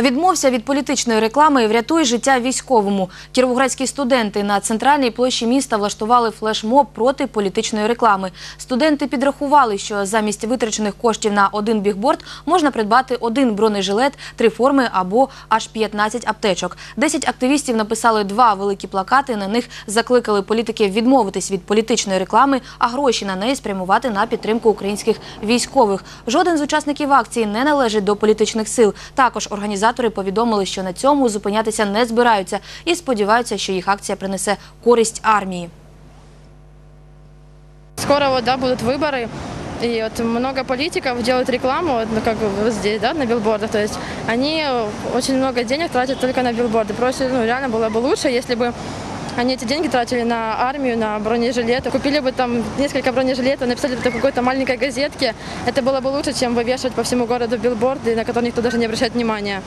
Відмовся від політичної реклами і врятуй життя військовому. Кіровоградські студенти на центральній площі міста влаштували флешмоб проти політичної реклами. Студенти підрахували, що замість витрачених коштів на один бігборд можна придбати один бронежилет, три форми або аж 15 аптечок. Десять активістів написали два великі плакати. На них закликали політиків відмовитись від політичної реклами, а гроші на неї спрямувати на підтримку українських військових. Жоден з учасників акції не належить до політичних сил. Також організатори повідомили, що на цьому зупинятися не збираються і сподіваються, що їх акція принесе користь армії. Скоро вот, да, будут выборы, и вот много политиков делают рекламу, вот, ну, как бы вот здесь, да, на билбордах, то есть они очень много денег тратят только на билборды. Просто, ну, реально было бы лучше, если бы они эти деньги тратили на армию, на бронежилеты, купили бы там несколько бронежилетов, написали бы это в какой-то маленькой газетке, это было бы лучше, чем вывешивать по всему городу билборды, на которые никто даже не обращает внимания.